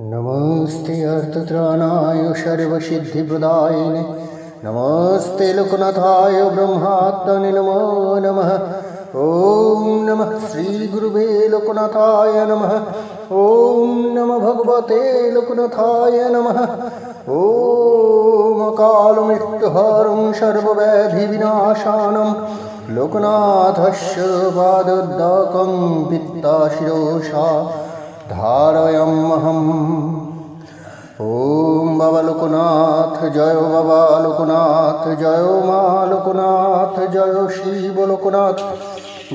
नमस्ते अर्थत्राणाय सर्वसिद्धिप्रदायिने नमस्ते लोकनाथाय ब्रह्मात्मने नमो नमः ॐ नमः श्रीगुरुवे लोकनाथाय नमः ॐ नमः भगवते लोकनाथाय नमः ॐ कालमृत्युहरं सर्वव्याधिविनाशानं लोकनाथस्य पादोद्दकं पित्ताशिरोषा ধারয়মহম ওম বাবা লোকনাথ জয় বাবা লোকনাথ জয় মা লোকনাথ জয় শিব লোকনাথ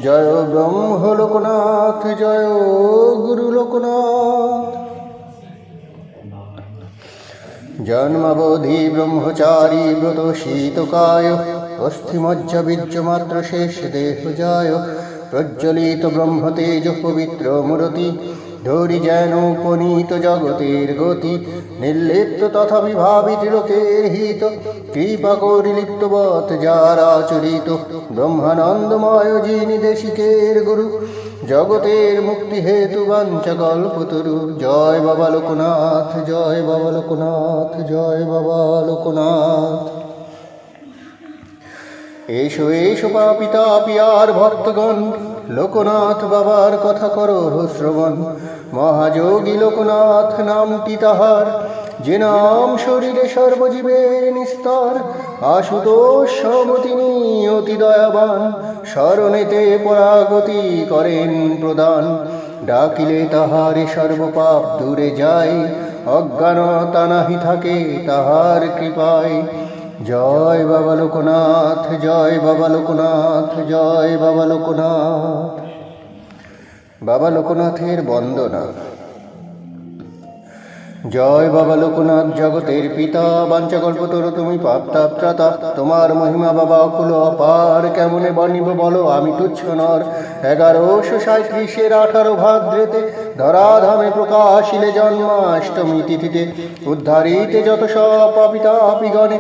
জয় ব্রহ্ম লোকনাথ জয় গুরু লোকনাথ জন্মাবধি ব্রহ্মচারী ব্রত শীতকায় অস্থিমজ্জ বীর্যমাত্র শেষ দেহ যায় প্রজ্বলিত ব্রহ্মতেজ পবিত্র মূরতি ধরি যেন উপনীত জগতের গতি, নির্লিপ্ত তথা বিভাবিত লোকের হিত। কৃপা করি লিপ্তবৎ যারা আচরিত, ব্রহ্মানন্দময় যিনি দেশিকের গুরু। জগতের মুক্তি হেতু বাঞ্চা কল্পতরু। জয় বাবা লোকনাথ, জয় বাবা লোকনাথ, জয় বাবা লোকনাথ। এসো এসো, পাপিতা, পিয়ার ভক্তগণ। লোকনাথ বাবার কথা করো শ্রবণ মহাযোগী লোকনাথ, নামটি তাহার। যে নাম শরীরে সর্বজীবের নিস্তর, আশুতোষ সম তিনি অতি দয়াবান। স্মরণেতে পরাগতি করেন প্রদান। ডাকিলে তাহারে সর্বপাপ দূরে যায়। অজ্ঞানতা নাহি থাকে তাহার কৃপায়। জয় বাবা লোকনাথ, জয় বাবা লোকনাথ, জয় বাবা লোকনাথ। বাবা লোকনাথের বন্দনা। জয় বাবা লোকনাথ, জগতের পিতা বাঞ্চাকল্পতরু তুমি পাপ্তাপ্রাতা তোমার মহিমা বাবা অকুল, অপার, কেমনে বর্ণিব বলো আমি তুচ্ছ নর। এগারোশো সাঁত্রিশের আঠারো ভাদ্রেতে ধরাধামে প্রকাশিলে জন্মাষ্টমী তিথিতে। উদ্ধারিতে যত সব পাপিতা পিগণে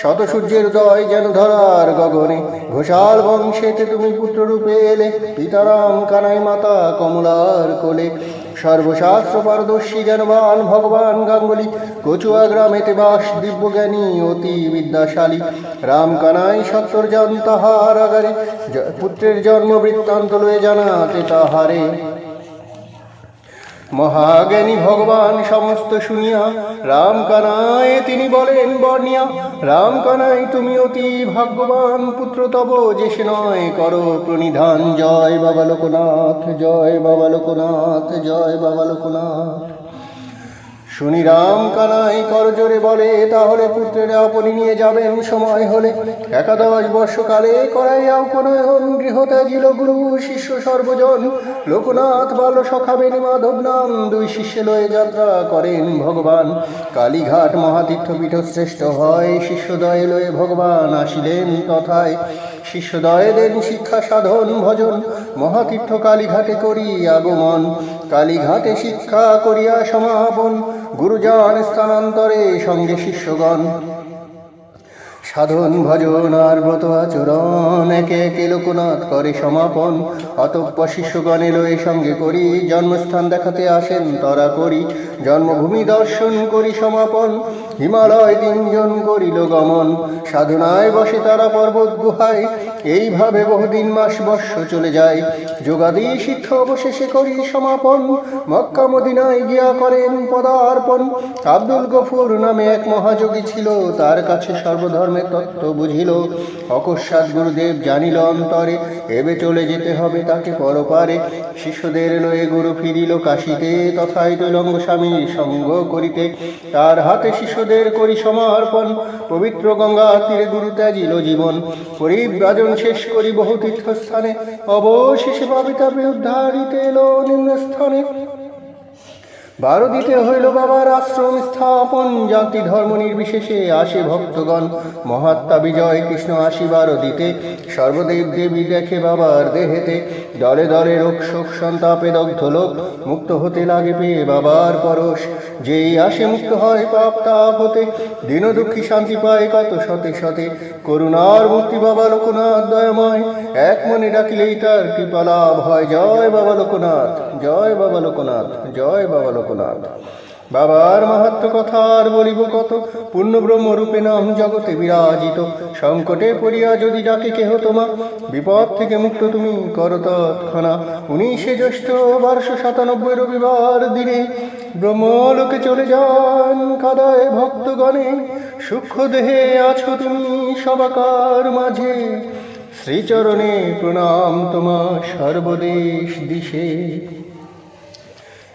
শত সূর্যের যেন ধরার গগনে, ঘোষাল বংশেতে তুমি পুত্ররূপে এলে, পিতারাম কানাই মাতা কমলার কোলে। সর্বশাস্ত্র পারদর্শী জ্ঞানবান ভগবান গাঙ্গুলি, কচুয়া গ্রামেতে বাস দিব্যজ্ঞানী, অতি বিদ্যাশালী। রাম কানাই সত্তর জন তাহার আগারে পুত্রের জন্ম বৃত্তান্ত লয়ে জানাতে তাহারে। মহাজ্ঞানী ভগবান সমস্ত শুনিয়া রাম কানায় তিনি বলেন, বর্ণিয়া রাম কানায় তুমি অতি ভাগ্যবান পুত্র তব, যে সে নয়, কর প্রণিধান। জয় বাবা লোকনাথ, জয় বাবা লোকনাথ, জয় বাবা লোকনাথ। শুনি রাম কানাই করজোরে বলে, তাহলে পুত্রের আপনি নিয়ে যাবেন, সময় হলে। একাদশ বর্ষকালে করাইয়াও কোন গৃহ ত্যাজিল গুরু শিষ্য সর্বজন। লোকনাথ বাল সখাবেনি মাধব নাম দুই শিষ্য লয়ে যাত্রা করেন ভগবান। কালীঘাট মহাতীর্থপীঠ শ্রেষ্ঠ হয়, শিষ্যদয়ে লয়ে ভগবান আসিলেন তথায় শিষ্যদয়ে দেন শিক্ষা সাধন ভজন, মহাতীর্থ কালীঘাটে করি আগমন। কালীঘাটে শিক্ষা করিয়া সমাপন গুরুজন স্থানান্তরে সঙ্গে শিষ্যগণ সাধন ভজন আর ব্রত আচরণ, একে একে লোকনাথ করে সমাপন। অতঃপ শিষ্যগণ এলো এই সঙ্গে করি, জন্মস্থান দেখাতে আসেন তরা করি। জন্মভূমি দর্শন করি সমাপন, হিমালয় তিনজন করিল গমন। সাধনায় বসে তারা পর্বত গুহায়, এইভাবে বহুদিন মাস বর্ষ চলে যায়। যোগাদি শিক্ষা অবশেষে করি সমাপন, মক্কা মদিনায় গিয়া করেন পদার্পণ। আব্দুল গফুর নামে এক মহাযোগী ছিল, তার কাছে সর্বধর্মের তত্ত্ব বুঝিল, অকস্মাৎ গুরুদেব জানিল অন্তরে, এবে চলে যেতে হবে তাকে পরপারে। শিষ্যদের লয়ে গুরু ফিরিল কাশিতে তথায় তৈলঙ্গ স্বামী সঙ্গ করিতে। তার হাতে শিষ্যদের করি সমর্পণ, পবিত্র গঙ্গা তীরে গুরু ত্যাজিল জীবন পরিব্রাজন শেষ করি বহু তীর্থস্থানে, অবশেষে পাবিতাপে উদ্ধারিতে এলো নিম্নস্থানে। বারো দিতে হইল বাবার আশ্রম স্থাপন, জাতি ধর্ম নির্বিশেষে আসে ভক্তগণ। মহাত্মা বিজয় কৃষ্ণ আসি বারো দিতে সর্বদেব দেবী দেখে বাবার দেহেতে। দলে দলে রোগ শোক সন্তাপে দগ্ধ লোক, মুক্ত হতে লাগে পেয়ে বাবার পরশ। যেই আসে মুক্ত হয় পাপ তাপ হতে। দিন দুঃখী শান্তি পায় কত শতে শতে। করুণার মুক্তি বাবা লোকনাথ দয়াময়। এক মনে ডাকিলেই তার কৃপা লাভ হয়। জয় বাবা লোকনাথ, জয় বাবা লোকনাথ, জয় বাবা লোকনাথ। বাবার মাহাত্ম কথা আর বলিব কত পূর্ণ ব্রহ্মরূপে নাম জগতে বিরাজিত। সংকটে পড়িয়া যদি ডাকে কেহ তোমা, বিপদ থেকে মুক্ত তুমি কর তৎক্ষণা। উনিশে জ্যৈষ্ঠ বারোশো সাতানব্বই রবিবার দিনে ব্রহ্মলোকে চলে যান কাদায় ভক্তগণে। সূক্ষ্ম দেহে আছো তুমি সবাকার মাঝে। শ্রীচরণে প্রণাম তোমার সর্বদেশ দিশে।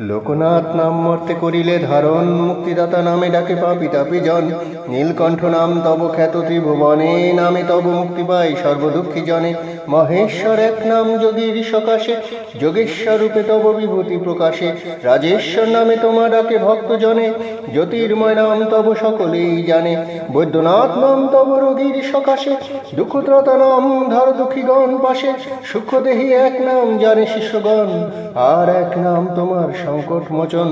লোকনাথ নাম মর্তে করিলে ধারণ, মুক্তিদাতা নামে ডাকে পাপি তাপি জন নীলকণ্ঠ নাম তব খ্যাত ত্রিভুবনে, নামে তব মুক্তি পাই সর্বদুঃখী জনে। মহেশ্বর এক নাম যোগীর সকাশে যোগেশ্বর রূপে তব বিভূতি প্রকাশে। রাজেশ্বর নামে তোমা ডাকে ভক্ত জনে জ্যোতির্ময় নাম তব সকলেই জানে। বৈদ্যনাথ নাম তব রোগীর সকাশে দুঃখত্রতা নাম ধর দুঃখীগণ পাশে। সূক্ষ্মদেহী এক নাম জানে শিষ্যগণ, আর এক নাম তোমার সংকট মোচন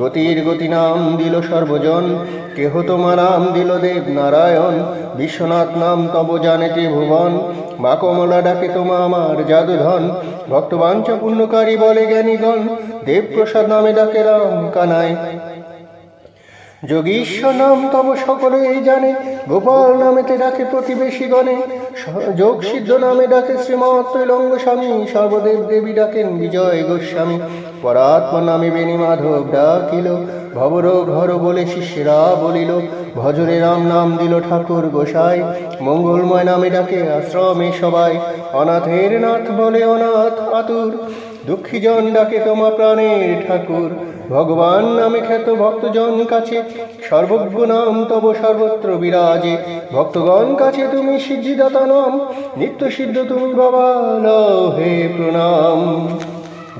গতির গতি নাম দিল সর্বজন। কেহ তোমার নাম দিল দেব নারায়ণ, বিশ্বনাথ নাম তব জানেতে ভুবন মা কমলা ডাকে তোমা আমার জাদুধন ভক্তবাঞ্চ পুণ্যকারী বলে জ্ঞানীগণ, দেবপ্রসাদ নামে ডাকে রাম কানায়। যোগীশ্বর নাম তব সকলেই জানে, গোপাল নামেতে ডাকে প্রতিবেশী গণে যোগ সিদ্ধ নামে ডাকে শ্রীমৎ তৈলঙ্গ স্বামী সর্বদেব দেবী ডাকেন বিজয় গোস্বামী। পরাত্মা নামে বেণী মাধব ডাকিল ভবরোগ হর বলে শিষ্যরা বলিল, ভজরে রাম নাম দিল ঠাকুর গোসাই, মঙ্গলময় নামে ডাকে আশ্রমে সবাই। অনাথের নাথ বলে অনাথ আতুর দুঃখীজন ডাকে তোমা প্রাণের ঠাকুর। ভগবান নামে খ্যাত ভক্তজন কাছে, সর্বজ্ঞ নাম তব সর্বত্র বিরাজে। ভক্তগণ কাছে তুমি সিদ্ধিদাতা নাম, নিত্য সিদ্ধ তুমি বাবা হে প্রণাম।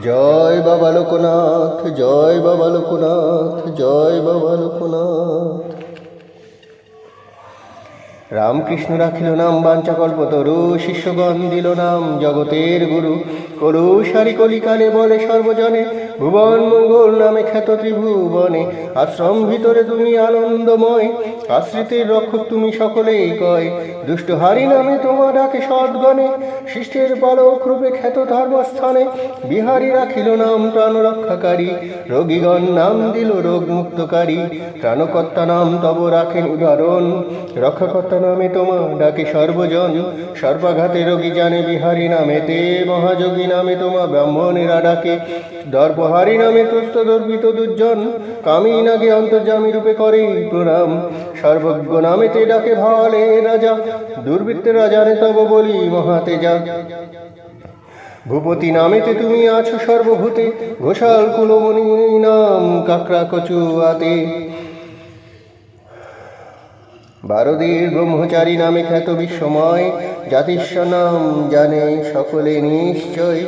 জয় বাবা লোকনাথ, জয় বাবা লোকনাথ, জয় বাবা লোকনাথ। রামকৃষ্ণ রাখিল নাম বাঞ্চা কল্পতরু শিষ্যগণ দিল নাম জগতের গুরু। কলুসারি কলিকালে বলে সর্বজনে, ভুবন মঙ্গল নামে খ্যাত ত্রিভুবনে, আশ্রম ভিতরে তুমি আনন্দময়, আশ্রিতের রক্ষক তুমি সকলেই কয়। দুষ্ট হারি নামে তোমার ডাকে সদ্গণে, শিষ্টের পালক রূপে খ্যাত ধর্মস্থানে, বিহারী রাখিল নাম প্রাণ রক্ষাকারী, রোগীগণ নাম দিল রোগ মুক্তকারী প্রাণকর্তা নাম তব রাখেন উদাহরণ রক্ষাকর্তা নামে তোমা ডাকে সর্বজন। সর্বাঘাতে রোগী জানে বিহারী নামে তে মহাযোগী নামে তোমা ব্রাহ্মণেরা ডাকে। দর্পহারী নামে ত্রস্ত দর্পিত দুর্জন কামী নাগে অন্তর্জামী রূপে করে প্রণাম। সর্বজ্ঞ নামেতে ডাকে ভালে রাজা দুর্বৃত্তের রাজানে তব বলি মহাতেজা। ভূপতি নামেতে তুমি আছো সর্বভূতে, ঘোষাল কুলমণি নাম কাকড়া কচু বারদীর ব্রহ্মচারী নামে খ্যাত বিশ্বময় জাতিস্ব নাম জানে সকলে নিশ্চয়।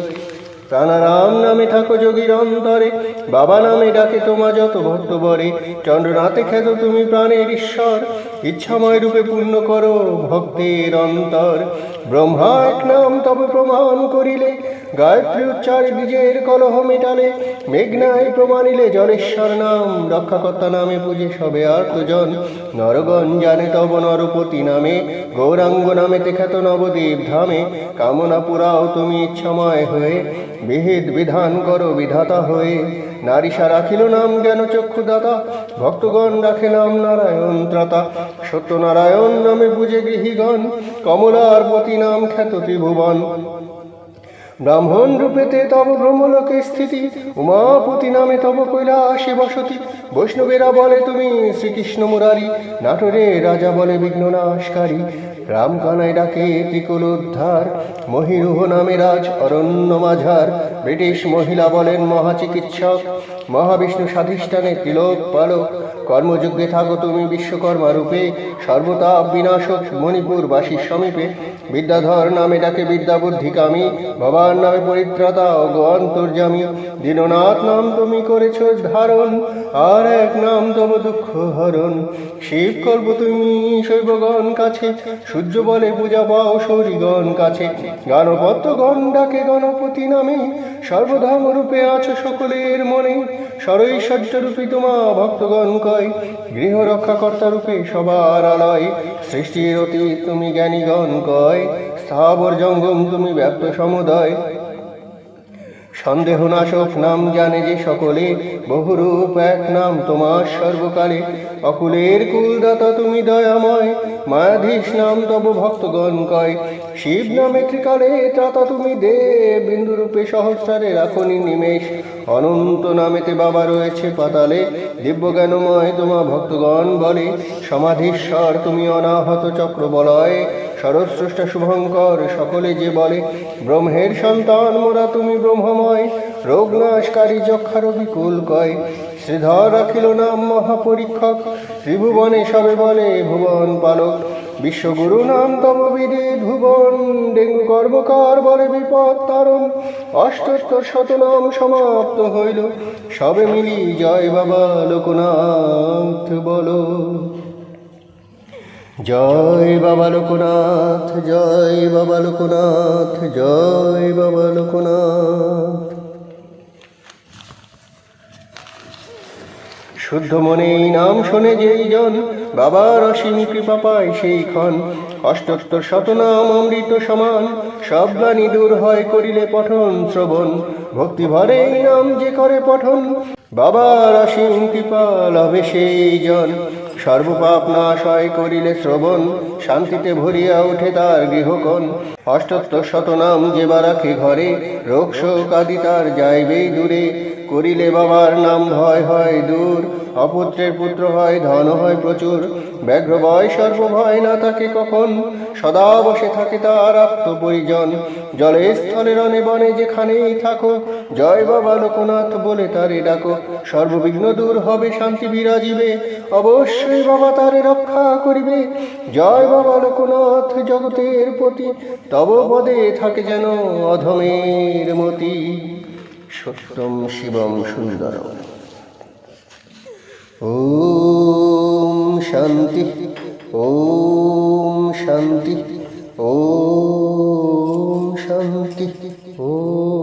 প্রাণারাম নামে থাকো যোগীর অন্তরে, বাবা নামে ডাকে তোমা যত ভক্ত বরে, চন্দ্রনাথে খ্যাত তুমি প্রাণের ঈশ্বর। ইচ্ছাময় রূপে পূর্ণ করো ভক্তের অন্তর। ব্রহ্মা এক নাম তবে প্রমাণ করিলে, গায়ত্রী উচ্চার বীজের কলহ মেটালে, মেঘনায় প্রমাণিলে জলেশ্বর নাম, রক্ষাকর্তা নামে পুজে সবে আর্তজন। নরগণ জানে তব নরপতি নামে, গৌরাঙ্গ নামে খ্যাত নবদ্বীপ ধামে। কামনা পুরাও তুমি ইচ্ছাময় হয়ে, বিহিত বিধান করো বিধাতা হয়ে। নারীষা রাখিল নাম জ্ঞান চক্ষুদাতা ভক্তগণ রাখে নাম নারায়ণ ত্রাতা। সত্যনারায়ণ নামে বুঝে গৃহীগণ কমলার পতি নাম খ্যাত ত্রিভুবন। ব্রাহ্মণ রূপেতে তব ব্রহ্মলোকে স্থিতি, উমাপতি নামে তব কৈলাসে বসতি। বৈষ্ণবেরা বলে, তুমি শ্রীকৃষ্ণ মুরারি, নাটোরে রাজা বলে বিঘ্ন নাশকারী রাম কানাই ডাকে ত্রিকুল উদ্ধার মহিরুহ নামে রাজ অরণ্য মাঝার। ব্রিটিশ মহিলা বলেন, মহাচিকিৎসক, মহাবিষ্ণু স্বাধিষ্ঠানে তিলক পালক। কর্মযজ্ঞে থাকো তুমি বিশ্বকর্মা রূপে। সর্বতাপ বিনাশক মণিপুর বাসীর সমীপে। বিদ্যাধর নামে ডাকে বিদ্যা বুদ্ধি কামী ভবান তোমার নামে পরিত্রাতা ও অন্তর্জামী দীননাথ নাম তুমি করেছ ধারণ, আর এক নাম তব দুঃখ হরণ। শিব কল্প তুমি শৈবগণ কাছে, সূর্য বলে পূজা পাও সৌরিগণ কাছে। গণপত্য গণ ডাকে গণপতি নামে, সর্বধাম রূপে আছো সকলের মনে। সরৈশ্বর্য রূপে তোমা ভক্তগণ কয়, গৃহ রক্ষাকর্তা রূপে সবার আলয়। সৃষ্টির অতীত তুমি জ্ঞানীগণ কয়, স্থাবর জঙ্গম তুমি ব্যক্ত সমুদয়। সন্দেহ নাশক নাম জানে যে সকলে, বহুরূপ এক নাম তোমার সর্বকালে। অকুলের কুলদাতা তুমি দয়াময়, মায়াধীশ নাম তব ভক্তগণ কয়। শিব নামে ত্রিকালে ত্রাতা তুমি দে বিন্দু রূপে সহস্রারে রাখনি নিমেষ। অনন্ত নামেতে বাবা রয়েছে পাতালে দিব্য জ্ঞানময় তোমা ভক্তগণ বলে। সমাধীশ্বর তুমি অনাহত চক্র বলয় সরস্রষ্টা শুভঙ্কর, সকলে যে বলে, ব্রহ্মের সন্তান, মোরা তুমি ব্রহ্মময়, রোগনাশকারী যক্ষার বিকুল কয়। শ্রীধর রাখিল নাম মহাপরীক্ষক, ত্রিভুবনে সবে বলে, ভুবন পালক, বিশ্বগুরু নাম তব ভুবন ডেঙ্গু কর্মকার বলে বিপদ তারণ, অষ্টোত্তর শতনাম সমাপ্ত হইল, সবে মিলি জয় বাবা লোকনাথ বলো। জয় বাবা লোকনাথ, জয় বাবা লোকনাথ, জয় বাবা লোকনাথ। শুদ্ধ মনে নাম শোনে যেই জন বাবার অসীম কৃপা পায় সেই ক্ষণ। অষ্টোত্তর শতনাম অমৃত সমান, সব গ্লানি দূর হয় করিলে পঠন শ্রবণ। ভক্তি ভরে নাম যে করে পঠন বাবার অসীম কৃপা লভে সেই জন। সর্বপাপ নাশয় করিলে শ্রবণ শান্তিতে ভরিয়া ওঠে তার গৃহকোণ। অষ্টোত্তর শতনাম যে বা রাখে ঘরে, রোগ শোক আদি তার যাইবেই দূরে। করিলে বাবার নাম ভয় হয় দূর, অপুত্রের পুত্র হয়, ধন হয় প্রচুর। ব্যাঘ্র ভয়, সর্ব ভয় না থাকে কখন? সদা বসে থাকে তার পরিজন জলে স্থলে রনে বনে যেখানেই থাকো, জয় বাবা লোকনাথ বলে তারে ডাকো। সর্ববিঘ্ন দূর হবে, শান্তি বিরাজিবে, অবশ্যই বাবা তারে রক্ষা করিবে। জয় বাবা লোকনাথ জগতের প্রতি তব পদে থাকে যেন অধমের মতি। সত্যম শিবম সুন্দর ওম শান্তি ওম শান্তি ওম শান্তি, ওম